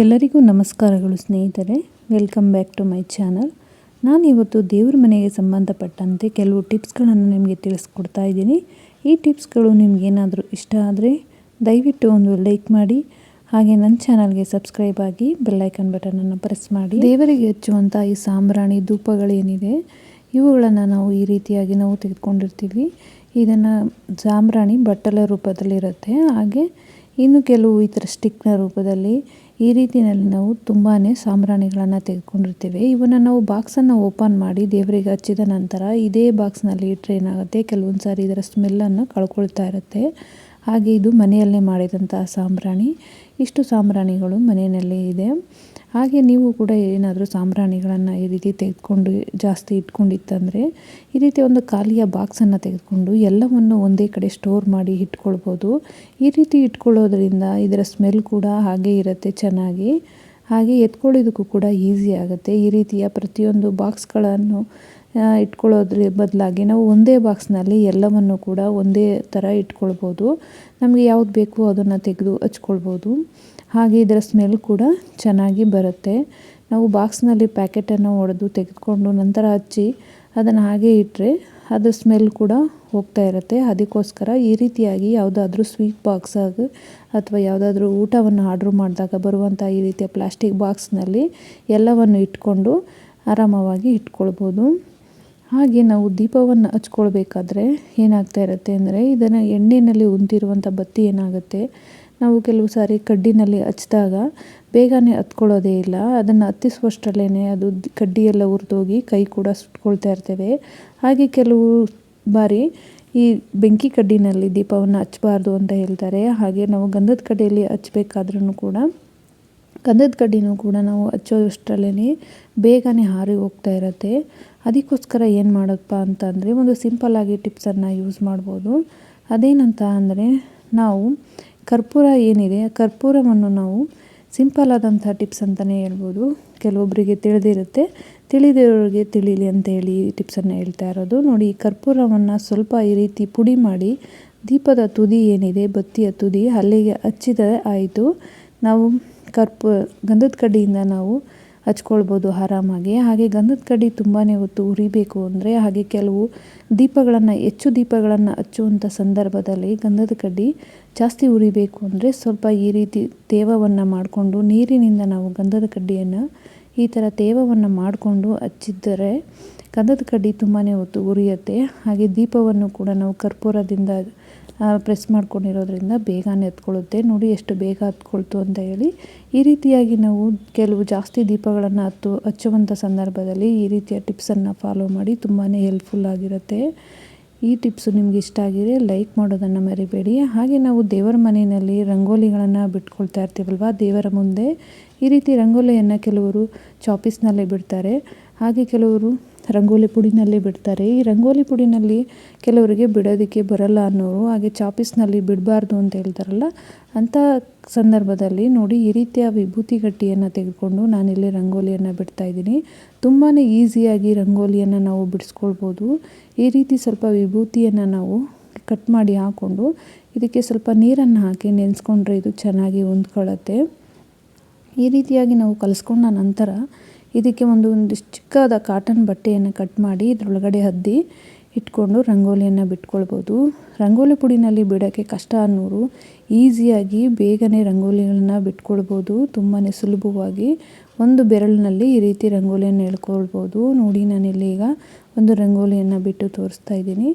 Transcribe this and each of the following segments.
ಎಲ್ಲರಿಗೂ ನಮಸ್ಕಾರಗಳು ಸ್ನೇಹಿತರೆ. Welcome back to my channel ನಾನು ಇವತ್ತು ದೇವ್ರ ಮನೆಗೆ ಸಂಬಂಧಪಟ್ಟಂತೆ ಕೆಲವು ಟಿಪ್ಸ್ಗಳನ್ನು ನಿಮಗೆ ತಿಳಿಸ್ಕೊಡ್ತಾ ಇದ್ದೀನಿ. ಈ ಟಿಪ್ಸ್ಗಳು ನಿಮಗೇನಾದರೂ ಇಷ್ಟ ಆದರೆ ದಯವಿಟ್ಟು ಒಂದು ಲೈಕ್ ಮಾಡಿ, ಹಾಗೆ ನನ್ನ ಚಾನಲ್ಗೆ ಸಬ್ಸ್ಕ್ರೈಬ್ ಆಗಿ ಬೆಲ್ಲೈಕನ್ ಬಟನನ್ನು ಪ್ರೆಸ್ ಮಾಡಿ. ದೇವರಿಗೆ ಹಚ್ಚುವಂಥ ಈ ಸಾಂಬ್ರಾಣಿ ಧೂಪಗಳೇನಿದೆ, ಇವುಗಳನ್ನು ನಾವು ಈ ರೀತಿಯಾಗಿ ನಾವು ತೆಗೆದುಕೊಂಡಿರ್ತೀವಿ. ಇದನ್ನು ಸಾಂಬ್ರಾಣಿ ಬಟ್ಟಲ ರೂಪದಲ್ಲಿರುತ್ತೆ. ಹಾಗೆ ಇನ್ನು ಕೆಲವು ಈ ಥರ ಸ್ಟಿಕ್ನ ರೂಪದಲ್ಲಿ ಈ ರೀತಿಯಲ್ಲಿ ನಾವು ತುಂಬಾ ಸಾಂಬ್ರಾಣಿಗಳನ್ನು ತೆಗೆದುಕೊಂಡಿರ್ತೇವೆ. ಇವನ್ನ ನಾವು ಬಾಕ್ಸನ್ನು ಓಪನ್ ಮಾಡಿ ದೇವರಿಗೆ ಹಚ್ಚಿದ ನಂತರ ಇದೇ ಬಾಕ್ಸ್ನಲ್ಲಿ ಇಟ್ಟರೆ ಏನಾಗುತ್ತೆ? ಕೆಲವೊಂದು ಸಾರಿ ಇದರ ಸ್ಮೆಲ್ಲನ್ನು ಕಳ್ಕೊಳ್ತಾ ಇರುತ್ತೆ. ಹಾಗೆ ಇದು ಮನೆಯಲ್ಲೇ ಮಾಡಿದಂತಹ ಸಾಂಬ್ರಾಣಿ. ಇಷ್ಟು ಸಾಂಬ್ರಾಣಿಗಳು ಮನೆಯಲ್ಲೇ ಇದೆ. ಹಾಗೆ ನೀವು ಕೂಡ ಏನಾದರೂ ಸಾಂಬ್ರಾಣಿಗಳನ್ನು ಈ ರೀತಿ ತೆಗೆದುಕೊಂಡು ಜಾಸ್ತಿ ಇಟ್ಕೊಂಡಿತ್ತಂದರೆ ಈ ರೀತಿ ಒಂದು ಖಾಲಿಯ ಬಾಕ್ಸನ್ನು ತೆಗೆದುಕೊಂಡು ಎಲ್ಲವನ್ನು ಒಂದೇ ಕಡೆ ಸ್ಟೋರ್ ಮಾಡಿ ಇಟ್ಕೊಳ್ಬೋದು. ಈ ರೀತಿ ಇಟ್ಕೊಳ್ಳೋದ್ರಿಂದ ಇದರ ಸ್ಮೆಲ್ ಕೂಡ ಹಾಗೆ ಇರುತ್ತೆ ಚೆನ್ನಾಗಿ. ಹಾಗೆ ಎತ್ಕೊಳ್ಳೋದಕ್ಕೂ ಕೂಡ ಈಸಿ ಆಗುತ್ತೆ. ಈ ರೀತಿಯ ಪ್ರತಿಯೊಂದು ಬಾಕ್ಸ್ಗಳನ್ನು ಇಟ್ಕೊಳ್ಳೋದ್ರ ಬದಲಾಗಿ ನಾವು ಒಂದೇ ಬಾಕ್ಸ್ನಲ್ಲಿ ಎಲ್ಲವನ್ನು ಕೂಡ ಒಂದೇ ಥರ ಇಟ್ಕೊಳ್ಬೋದು. ನಮಗೆ ಯಾವ್ದು ಬೇಕು ಅದನ್ನು ತೆಗೆದು ಹಚ್ಕೊಳ್ಬೋದು. ಹಾಗೆ ಇದರ ಸ್ಮೆಲ್ ಕೂಡ ಚೆನ್ನಾಗಿ ಬರುತ್ತೆ. ನಾವು ಬಾಕ್ಸ್ನಲ್ಲಿ ಪ್ಯಾಕೆಟನ್ನು ಒಡೆದು ತೆಗೆದುಕೊಂಡು ನಂತರ ಹಚ್ಚಿ ಅದನ್ನು ಹಾಗೆ ಇಟ್ಟರೆ ಅದು ಸ್ಮೆಲ್ ಕೂಡ ಹೋಗ್ತಾ ಇರುತ್ತೆ. ಅದಕ್ಕೋಸ್ಕರ ಈ ರೀತಿಯಾಗಿ ಯಾವುದಾದ್ರೂ ಸ್ವೀಟ್ ಬಾಕ್ಸ್ ಆಗಿ ಅಥವಾ ಯಾವುದಾದ್ರೂ ಊಟವನ್ನು ಆರ್ಡ್ರ್ ಮಾಡಿದಾಗ ಬರುವಂಥ ಈ ರೀತಿಯ ಪ್ಲಾಸ್ಟಿಕ್ ಬಾಕ್ಸ್ನಲ್ಲಿ ಎಲ್ಲವನ್ನು ಇಟ್ಕೊಂಡು ಆರಾಮವಾಗಿ ಇಟ್ಕೊಳ್ಬೋದು. ಹಾಗೆ ನಾವು ದೀಪವನ್ನು ಹಚ್ಕೊಳ್ಬೇಕಾದ್ರೆ ಏನಾಗ್ತಾ ಇರುತ್ತೆ ಅಂದರೆ ಇದನ್ನು ಎಣ್ಣೆಯಲ್ಲಿ ಉಂತಿರುವಂಥ ಬತ್ತಿ ಏನಾಗುತ್ತೆ? ನಾವು ಕೆಲವು ಸಾರಿ ಕಡ್ಡಿನಲ್ಲಿ ಹಚ್ಚಿದಾಗ ಬೇಗನೆ ಹತ್ಕೊಳ್ಳೋದೇ ಇಲ್ಲ. ಅದನ್ನು ಹತ್ತಿಸುವಷ್ಟರಲ್ಲೇ ಅದು ಕಡ್ಡಿಯೆಲ್ಲ ಉರಿದೋಗಿ ಕೈ ಕೂಡ ಸುಟ್ಕೊಳ್ತಾ ಇರ್ತೇವೆ. ಹಾಗೆ ಕೆಲವು ಬಾರಿ ಈ ಬೆಂಕಿ ಕಡ್ಡಿನಲ್ಲಿ ದೀಪವನ್ನು ಹಚ್ಚಬಾರ್ದು ಅಂತ ಹೇಳ್ತಾರೆ. ಹಾಗೆ ನಾವು ಗಂಧದ ಕಡ್ಡಿಯಲ್ಲಿ ಹಚ್ಚಬೇಕಾದ್ರೂ ಕೂಡ ಗಂಧದ ಕಡ್ಡಿನೂ ಕೂಡ ನಾವು ಹಚ್ಚೋದಷ್ಟರಲ್ಲೇ ಬೇಗನೆ ಹಾರಿ ಹೋಗ್ತಾ ಇರುತ್ತೆ. ಅದಕ್ಕೋಸ್ಕರ ಏನು ಮಾಡೋದಪ್ಪ ಅಂತಂದರೆ ಒಂದು ಸಿಂಪಲ್ಲಾಗಿ ಟಿಪ್ಸನ್ನು ಯೂಸ್ ಮಾಡ್ಬೋದು. ಅದೇನಂತ ಅಂದರೆ ನಾವು ಕರ್ಪೂರ ಏನಿದೆ ಕರ್ಪೂರವನ್ನು ನಾವು ಸಿಂಪಲ್ ಆದಂಥ ಟಿಪ್ಸ್ ಅಂತಲೇ ಹೇಳ್ಬೋದು. ಕೆಲವೊಬ್ಬರಿಗೆ ತಿಳಿದಿರುತ್ತೆ. ತಿಳಿದಿರೋರಿಗೆ ತಿಳಿಲಿ ಅಂತ ಹೇಳಿ ಈ ಟಿಪ್ಸನ್ನು ಹೇಳ್ತಾ ಇರೋದು. ನೋಡಿ ಕರ್ಪೂರವನ್ನು ಸ್ವಲ್ಪ ಈ ರೀತಿ ಪುಡಿ ಮಾಡಿ ದೀಪದ ತುದಿ ಏನಿದೆ, ಬತ್ತಿಯ ತುದಿ ಅಲ್ಲಿಗೆ ಹಚ್ಚಿದರೆ ಆಯಿತು. ನಾವು ಕರ್ಪೂ, ಗಂಧದ ಕಡ್ಡಿಯಿಂದ ನಾವು ಹಚ್ಕೊಳ್ಬೋದು ಆರಾಮಾಗಿ. ಹಾಗೆ ಗಂಧದ ಕಡ್ಡಿ ತುಂಬಾ ಹೊತ್ತು ಉರಿಬೇಕು ಅಂದರೆ ಹಾಗೆ ಕೆಲವು ದೀಪಗಳನ್ನು, ಹೆಚ್ಚು ದೀಪಗಳನ್ನು ಹಚ್ಚುವಂಥ ಸಂದರ್ಭದಲ್ಲಿ ಗಂಧದ ಕಡ್ಡಿ ಜಾಸ್ತಿ ಉರಿಬೇಕು ಅಂದರೆ ಸ್ವಲ್ಪ ಈ ರೀತಿ ತೇವವನ್ನು ಮಾಡಿಕೊಂಡು, ನೀರಿನಿಂದ ನಾವು ಗಂಧದ ಕಡ್ಡಿಯನ್ನು ಈ ಥರ ತೇವವನ್ನು ಮಾಡಿಕೊಂಡು ಹಚ್ಚಿದ್ದರೆ ಗಂಧದ ಕಡ್ಡಿ ತುಂಬಾ ಹೊತ್ತು ಉರಿಯುತ್ತೆ. ಹಾಗೆ ದೀಪವನ್ನು ಕೂಡ ನಾವು ಕರ್ಪೂರದಿಂದ ಪ್ರೆಸ್ ಮಾಡ್ಕೊಂಡಿರೋದ್ರಿಂದ ಬೇಗನೆ ಹತ್ಕೊಳ್ಳುತ್ತೆ ನೋಡಿ ಎಷ್ಟು ಬೇಗ ಹತ್ಕೊಳ್ತು ಅಂತ ಹೇಳಿ. ಈ ರೀತಿಯಾಗಿ ನಾವು ಕೆಲವು ಜಾಸ್ತಿ ದೀಪಗಳನ್ನು ಹತ್ತು ಹಚ್ಚುವಂಥ ಸಂದರ್ಭದಲ್ಲಿ ಈ ರೀತಿಯ ಟಿಪ್ಸನ್ನು ಫಾಲೋ ಮಾಡಿ ತುಂಬಾ ಹೆಲ್ಪ್ಫುಲ್ ಆಗಿರುತ್ತೆ. ಈ ಟಿಪ್ಸು ನಿಮ್ಗೆ ಇಷ್ಟ ಆಗಿದೆ ಲೈಕ್ ಮಾಡೋದನ್ನು ಮರಿಬೇಡಿ. ಹಾಗೆ ನಾವು ದೇವರ ಮನೆಯಲ್ಲಿ ರಂಗೋಲಿಗಳನ್ನು ಬಿಟ್ಕೊಳ್ತಾ ಇರ್ತೀವಲ್ವ, ದೇವರ ಮುಂದೆ. ಈ ರೀತಿ ರಂಗೋಲಿಯನ್ನು ಕೆಲವರು ಚಾಪೀಸ್ನಲ್ಲೇ ಬಿಡ್ತಾರೆ. ಹಾಗೆ ಕೆಲವರು ರಂಗೋಲಿ ಪುಡಿನಲ್ಲಿ ಬಿಡ್ತಾರೆ. ಈ ರಂಗೋಲಿ ಪುಡಿನಲ್ಲಿ ಕೆಲವರಿಗೆ ಬಿಡೋದಕ್ಕೆ ಬರಲ್ಲ ಅನ್ನೋರು, ಹಾಗೆ ಚಾಪಿಸ್ನಲ್ಲಿ ಬಿಡಬಾರ್ದು ಅಂತ ಹೇಳ್ತಾರಲ್ಲ, ಅಂಥ ಸಂದರ್ಭದಲ್ಲಿ ನೋಡಿ ಈ ರೀತಿಯ ವಿಭೂತಿ ಗಟ್ಟಿಯನ್ನು ತೆಗೆದುಕೊಂಡು ನಾನಿಲ್ಲಿ ರಂಗೋಲಿಯನ್ನು ಬಿಡ್ತಾ ಇದ್ದೀನಿ. ತುಂಬಾ ಈಸಿಯಾಗಿ ರಂಗೋಲಿಯನ್ನು ನಾವು ಬಿಡಿಸ್ಕೊಳ್ಬೋದು. ಈ ರೀತಿ ಸ್ವಲ್ಪ ವಿಭೂತಿಯನ್ನು ನಾವು ಕಟ್ ಮಾಡಿ ಹಾಕ್ಕೊಂಡು ಇದಕ್ಕೆ ಸ್ವಲ್ಪ ನೀರನ್ನು ಹಾಕಿ ನೆನೆಸ್ಕೊಂಡ್ರೆ ಇದು ಚೆನ್ನಾಗಿ ಹೊಂದ್ಕೊಳ್ಳುತ್ತೆ. ಈ ರೀತಿಯಾಗಿ ನಾವು ಕಲಿಸ್ಕೊಂಡ ನಂತರ ಇದಕ್ಕೆ ಒಂದು ಒಂದಿಷ್ಟು ಚಿಕ್ಕದ ಕಾಟನ್ ಬಟ್ಟೆಯನ್ನು ಕಟ್ ಮಾಡಿ ಇದರೊಳಗಡೆ ಹದ್ದಿ ಇಟ್ಕೊಂಡು ರಂಗೋಲಿಯನ್ನು ಬಿಟ್ಕೊಳ್ಬೋದು. ರಂಗೋಲಿ ಪುಡಿನಲ್ಲಿ ಬಿಡೋಕ್ಕೆ ಕಷ್ಟ ಅನ್ನೋರು ಈಸಿಯಾಗಿ ಬೇಗನೆ ರಂಗೋಲಿಗಳನ್ನ ಬಿಟ್ಕೊಳ್ಬೋದು. ತುಂಬಾ ಸುಲಭವಾಗಿ ಒಂದು ಬೆರಳಿನಲ್ಲಿ ಈ ರೀತಿ ರಂಗೋಲಿಯನ್ನು ಎಳ್ಕೊಳ್ಬೋದು. ನೋಡಿ ನಾನಿಲ್ಲಿ ಈಗ ಒಂದು ರಂಗೋಲಿಯನ್ನು ಬಿಟ್ಟು ತೋರಿಸ್ತಾ ಇದ್ದೀನಿ.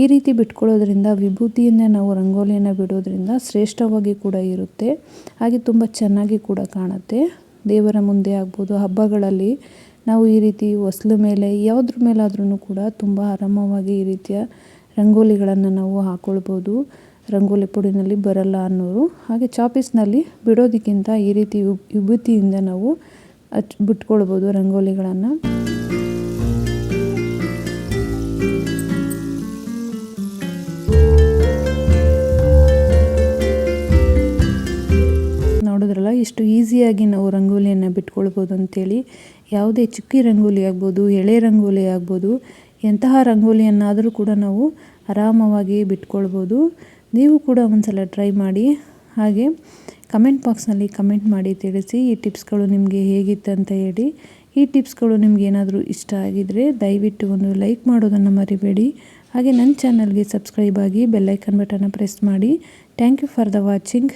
ಈ ರೀತಿ ಬಿಟ್ಕೊಳ್ಳೋದ್ರಿಂದ ವಿಭೂತಿಯಿಂದ ನಾವು ರಂಗೋಲಿಯನ್ನು ಬಿಡೋದ್ರಿಂದ ಶ್ರೇಷ್ಠವಾಗಿ ಕೂಡ ಇರುತ್ತೆ. ಹಾಗೆ ತುಂಬ ಚೆನ್ನಾಗಿ ಕೂಡ ಕಾಣುತ್ತೆ. ದೇವರ ಮುಂದೆ ಆಗ್ಬೋದು, ಹಬ್ಬಗಳಲ್ಲಿ ನಾವು ಈ ರೀತಿ ಹೊಸ್ಲು ಮೇಲೆ, ಯಾವುದ್ರ ಮೇಲಾದ್ರೂ ಕೂಡ ತುಂಬ ಆರಾಮವಾಗಿ ಈ ರೀತಿಯ ರಂಗೋಲಿಗಳನ್ನು ನಾವು ಹಾಕ್ಕೊಳ್ಬೋದು ರಂಗೋಲಿ ಪುಡಿನಲ್ಲಿ ಬರಲ್ಲ ಅನ್ನೋರು. ಹಾಗೆ ಚಾಪೀಸ್ನಲ್ಲಿ ಬಿಡೋದಕ್ಕಿಂತ ಈ ರೀತಿ ವಿಭೂತಿಯಿಂದ ನಾವು ಹಚ್ ಬಿಟ್ಕೊಳ್ಬೋದು ರಂಗೋಲಿಗಳನ್ನು. ರಂಗೋಲಿಯನ್ನು ಬಿಟ್ಕೊಳ್ಬೋದು ಅಂತೇಳಿ, ಯಾವುದೇ ಚುಕ್ಕಿ ರಂಗೋಲಿ ಆಗ್ಬೋದು, ಎಳೆ ರಂಗೋಲಿ ಆಗ್ಬೋದು, ಎಂತಹ ರಂಗೋಲಿಯನ್ನಾದರೂ ಕೂಡ ನಾವು ಆರಾಮವಾಗಿ ಬಿಟ್ಕೊಳ್ಬೋದು. ನೀವು ಕೂಡ ಒಂದ್ಸಲ ಟ್ರೈ ಮಾಡಿ. ಹಾಗೆ ಕಮೆಂಟ್ ಬಾಕ್ಸ್ನಲ್ಲಿ ಕಮೆಂಟ್ ಮಾಡಿ ತಿಳಿಸಿ ಈ ಟಿಪ್ಸ್ಗಳು ನಿಮಗೆ ಹೇಗಿತ್ತು ಅಂತ ಹೇಳಿ. ಈ ಟಿಪ್ಸ್ಗಳು ನಿಮ್ಗೆ ಏನಾದರೂ ಇಷ್ಟ ಆಗಿದರೆ ದಯವಿಟ್ಟು ಒಂದು ಲೈಕ್ ಮಾಡೋದನ್ನು ಮರಿಬೇಡಿ. ಹಾಗೆ ನನ್ನ ಚಾನಲ್ಗೆ ಸಬ್ಸ್ಕ್ರೈಬ್ ಆಗಿ ಬೆಲ್ಲೈಕನ್ ಬಟನ್ನ ಪ್ರೆಸ್ ಮಾಡಿ. Thank you for the watching.